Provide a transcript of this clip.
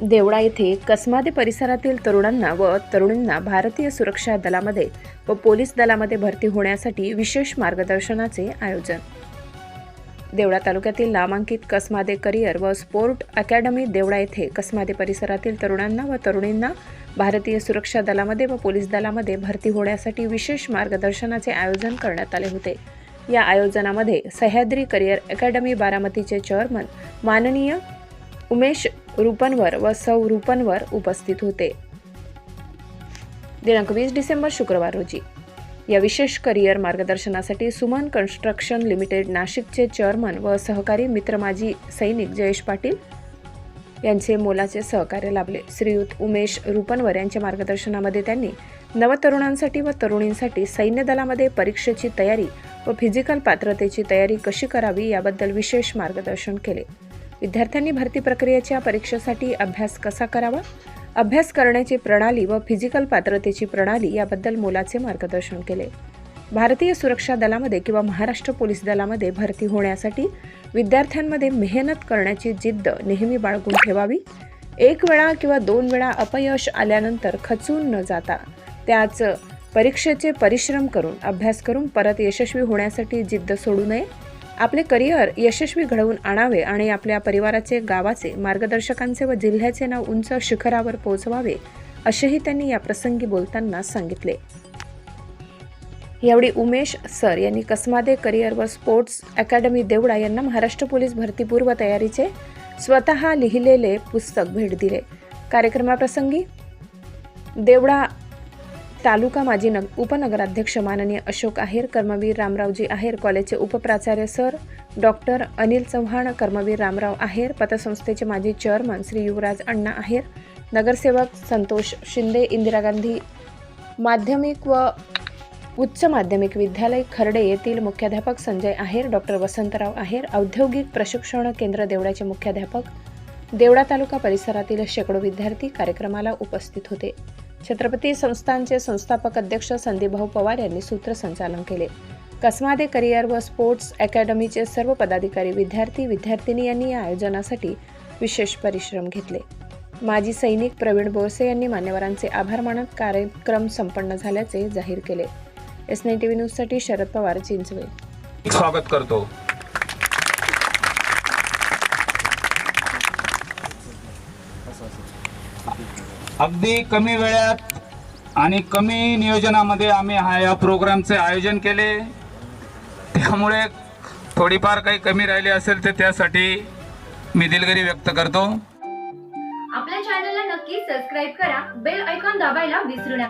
देवळा येथे कसमादे परिसरातील तरुणांना व तरुणींना भारतीय सुरक्षा दलामध्ये व पोलीस दलामध्ये भरती होण्यासाठी विशेष मार्गदर्शनाचे आयोजन. देवळा तालुक्यातील नामांकित कसमादे करिअर व स्पोर्ट अकॅडमी देवळा येथे कसमादे परिसरातील तरुणांना व तरुणींना भारतीय सुरक्षा दलामध्ये व पोलीस दलामध्ये भरती होण्यासाठी विशेष मार्गदर्शनाचे आयोजन करण्यात आले होते. या आयोजनामध्ये सह्याद्री करिअर अकॅडमी बारामतीचे चेअरमन माननीय उमेश रुपनवर व सौ रुपनवर उपस्थित होते. दिनांक वीस डिसेंबर शुक्रवार रोजी या विशेष करिअर मार्गदर्शनासाठी सुमन कन्स्ट्रक्शन लिमिटेड नाशिकचे चेअरमन व सहकारी मित्र माजी सैनिक जयेश पाटील यांचे मोलाचे सहकार्य लाभले. श्रीयुत उमेश रुपनवर यांच्या मार्गदर्शनामध्ये त्यांनी नवतरुणांसाठी व तरुणींसाठी सैन्य दलामध्ये परीक्षेची तयारी व फिजिकल पात्रतेची तयारी कशी करावी याबद्दल विशेष मार्गदर्शन केले. विद्यार्थ्यांनी भरती प्रक्रियेच्या परीक्षेसाठी अभ्यास कसा करावा? अभ्यास करण्याची प्रणाली व फिजिकल पात्रतेची प्रणाली याबद्दल मोलाचे मार्गदर्शन केले. भारतीय सुरक्षा दलामध्ये किंवा महाराष्ट्र पोलीस दलामध्ये भरती होण्यासाठी विद्यार्थ्यांमध्ये मेहनत करण्याची जिद्द नेहमी बाळगून ठेवावी. एक वेळा किंवा दोन वेळा अपयश आल्यानंतर खचून न जाता त्याच परीक्षेचे परिश्रम करून अभ्यास करून परत यशस्वी होण्यासाठी जिद्द सोडू नये. आपले करिअर यशस्वी घडवून आणावे आणि आपल्या परिवाराचे गावाचे मार्गदर्शकांचे व जिल्ह्याचे नाव उंच शिखरावर पोहोचवावे असेही त्यांनी या प्रसंगी बोलताना सांगितले. यावेळी उमेश सर यांनी कसमादे करिअर व स्पोर्ट्स अकॅडमी देवडा यांना महाराष्ट्र पोलीस भरतीपूर्व तयारीचे स्वतः लिहिलेले पुस्तक भेट दिले. कार्यक्रमाप्रसंगी देवडा तालुका माजी नग उपनगराध्यक्ष माननीय अशोक आहेर कर्मवीर रामरावजी आहेर कॉलेजचे उपप्राचार्य सर डॉक्टर अनिल चव्हाण कर्मवीर रामराव आहेर पतसंस्थेचे माजी चेअरमन श्री युवराज अण्णा आहेर नगरसेवक संतोष शिंदे इंदिरा गांधी माध्यमिक व उच्च माध्यमिक विद्यालय खर्डे येथील मुख्याध्यापक संजय आहेर डॉक्टर वसंतराव आहेर औद्योगिक प्रशिक्षण केंद्र देवळाचे मुख्याध्यापक देवळा तालुका परिसरातील शेकडो विद्यार्थी कार्यक्रमाला उपस्थित होते. छत्रपती संस्थांचे संस्थापक अध्यक्ष संदीपभाऊ पवार यांनी सूत्रसंचालन केले. कसमादे करिअर व स्पोर्ट्स अकॅडमीचे सर्व पदाधिकारी विद्यार्थी विद्यार्थिनी यांनी या आयोजनासाठी विशेष परिश्रम घेतले. माजी सैनिक प्रवीण बोरसे यांनी मान्यवरांचे आभार मानत कार्यक्रम संपन्न झाल्याचे जाहीर केले. एस नाईन टी व्ही न्यूजसाठी शरद पवार चिंचवे स्वागत करतो. अगदी कमी वेळात आणि कमी नियोजनामध्ये आम्ही हा या प्रोग्रामचे आयोजन केले. त्यामुळे थोडीफार काही कमी राहिली असेल तर त्यासाठी मी दिलगिरी व्यक्त करतो. आपल्या चॅनलला नक्की सबस्क्राईब करा. बेल ऐकॉन दाबायला विसरू नका.